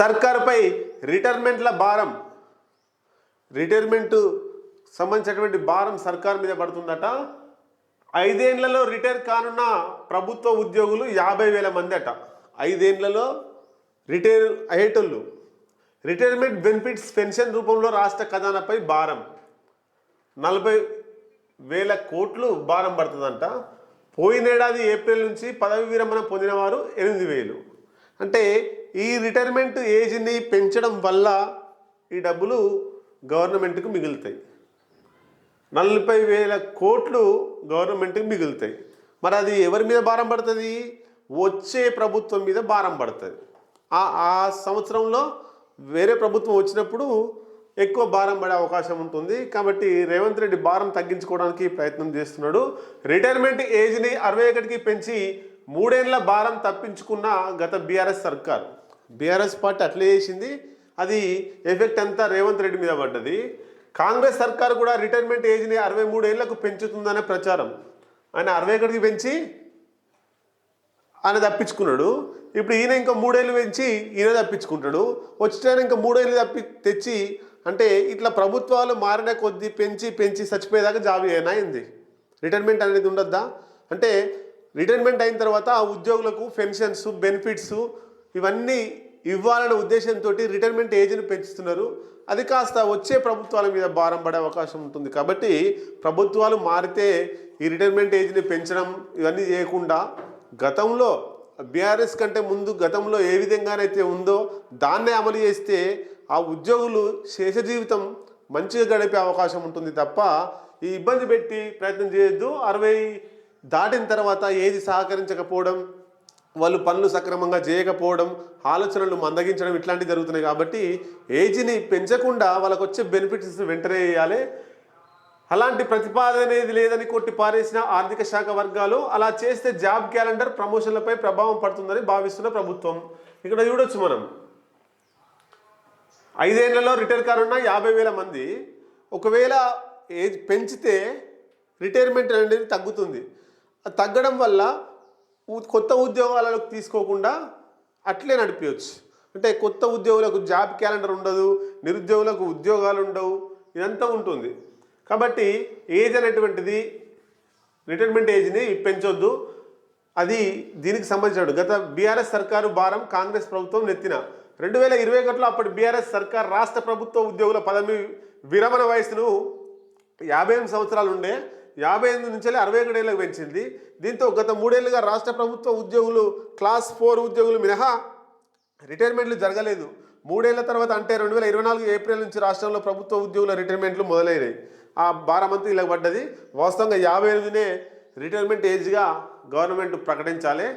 సర్కారుపై రిటైర్మెంట్ల భారం. రిటైర్మెంట్ సంబంధించినటువంటి భారం సర్కార్ మీద పడుతుందట. ఐదేండ్లలో రిటైర్ కానున్న ప్రభుత్వ ఉద్యోగులు యాభై వేల మంది అట ఐదేండ్లలో రిటైర్ అయ్యేటోళ్ళు. రిటైర్మెంట్ బెనిఫిట్స్ పెన్షన్ రూపంలో రాష్ట్ర ఖజానాపై భారం. నలభై వేల కోట్లు భారం పడుతుందంట. పోయినేడాది ఏప్రిల్ నుంచి పదవి విరమణ పొందిన వారు ఎనిమిది వేలు. అంటే ఈ రిటైర్మెంట్ ఏజ్ని పెంచడం వల్ల ఈ డబ్బులు గవర్నమెంట్కి మిగులుతాయి. నలభై వేల కోట్లు గవర్నమెంట్కి మిగులుతాయి. మరి అది ఎవరి మీద భారం పడుతుంది? వచ్చే ప్రభుత్వం మీద భారం పడుతుంది. ఆ సంవత్సరంలో వేరే ప్రభుత్వం వచ్చినప్పుడు ఎక్కువ భారం పడే అవకాశం ఉంటుంది. కాబట్టి రేవంత్ రెడ్డి భారం తగ్గించుకోవడానికి ప్రయత్నం చేస్తున్నాడు. రిటైర్మెంట్ ఏజ్ని అరవై ఒకటికి పెంచి మూడేళ్ళ భారం తప్పించుకున్న గత బీఆర్ఎస్ సర్కార్. బీఆర్ఎస్ పార్టీ అట్లే చేసింది. అది ఎఫెక్ట్ అంతా రేవంత్ రెడ్డి మీద పడ్డది. కాంగ్రెస్ సర్కార్ కూడా రిటైర్మెంట్ ఏజ్ని అరవై మూడు ఏళ్ళకు పెంచుతుందనే ప్రచారం. ఆయన అరవై ఒకటికి పెంచి ఆయన తప్పించుకున్నాడు. ఇప్పుడు ఈయన ఇంకా మూడేళ్ళు పెంచి ఈయన తప్పించుకుంటాడు. వచ్చిన ఇంకా మూడేళ్ళు తప్పి తెచ్చి అంటే ఇట్లా ప్రభుత్వాలు మారిన కొద్దీ పెంచి పెంచి చచ్చిపోయేదాకా జాబ్ అయింది? రిటైర్మెంట్ అనేది ఉండద్దా? అంటే రిటైర్మెంట్ అయిన తర్వాత ఆ ఉద్యోగులకు పెన్షన్స్ బెనిఫిట్స్ ఇవన్నీ ఇవ్వాలనే ఉద్దేశంతో రిటైర్మెంట్ ఏజ్ని పెంచుతున్నారు. అది కాస్త వచ్చే ప్రభుత్వాల మీద భారం పడే అవకాశం ఉంటుంది. కాబట్టి ప్రభుత్వాలు మారితే ఈ రిటైర్మెంట్ ఏజ్ని పెంచడం ఇవన్నీ చేయకుండా గతంలో బీఆర్ఎస్ కంటే ముందు గతంలో ఏ విధంగానైతే ఉందో దాన్నే అమలు చేస్తే ఆ ఉద్యోగులు శేష జీవితం మంచిగా గడిపే అవకాశం ఉంటుంది తప్ప ఈ ఇబ్బంది పెట్టి ప్రయత్నం చేయొద్దు. అరవై దాటిన తర్వాత ఏది సహకరించకపోవడం వాళ్ళు పనులు సక్రమంగా చేయకపోవడం ఆలోచనలు మందగించడం ఇట్లాంటివి జరుగుతున్నాయి కాబట్టి ఏజ్ని పెంచకుండా వాళ్ళకు వచ్చే బెనిఫిట్స్ వెంటనే వేయాలి. అలాంటి ప్రతిపాదన అనేది లేదని కొట్టి పారేసిన ఆర్థిక శాఖ వర్గాలు అలా చేస్తే జాబ్ క్యాలెండర్ ప్రమోషన్లపై ప్రభావం పడుతుందని భావిస్తున్న ప్రభుత్వం. ఇక్కడ చూడొచ్చు మనం. ఐదేళ్ళలో రిటైర్ కానున్న యాభై వేల మంది ఒకవేళ ఏజ్ పెంచితే రిటైర్మెంట్ అనేది తగ్గుతుంది. తగ్గడం వల్ల కొత్త ఉద్యోగాలకు తీసుకోకుండా అట్లే నడిపించవచ్చు అంటే కొత్త ఉద్యోగులకు జాబ్ క్యాలెండర్ ఉండదు నిరుద్యోగులకు ఉద్యోగాలు ఉండవు ఇదంతా ఉంటుంది. కాబట్టి ఏజ్ అనేటువంటిది రిటైర్మెంట్ ఏజ్ని పెంచొద్దు. అది దీనికి సంబంధించిన గత బీఆర్ఎస్ సర్కారు భారం కాంగ్రెస్ ప్రభుత్వం నెత్తిన. రెండు వేల ఇరవై ఒకటిలో అప్పటి బీఆర్ఎస్ సర్కార్ రాష్ట్ర ప్రభుత్వ ఉద్యోగుల పదవి విరమణ వయసును యాభై ఎనిమిది సంవత్సరాలు ఉండే యాభై ఎనిమిది నుంచి అరవై ఒకటేళ్ళకి పెంచింది. దీంతో గత మూడేళ్ళుగా రాష్ట్ర ప్రభుత్వ ఉద్యోగులు క్లాస్ ఫోర్ ఉద్యోగులు మినహా రిటైర్మెంట్లు జరగలేదు. మూడేళ్ళ తర్వాత అంటే రెండు వేల ఇరవై నాలుగు ఏప్రిల్ నుంచి రాష్ట్రంలో ప్రభుత్వ ఉద్యోగుల రిటైర్మెంట్లు మొదలైనాయి. ఆ భారమంతా ఇలా పడ్డది. వాస్తవంగా యాభై ఎనిమిదినే రిటైర్మెంట్ ఏజ్గా గవర్నమెంట్ ప్రకటించాలి.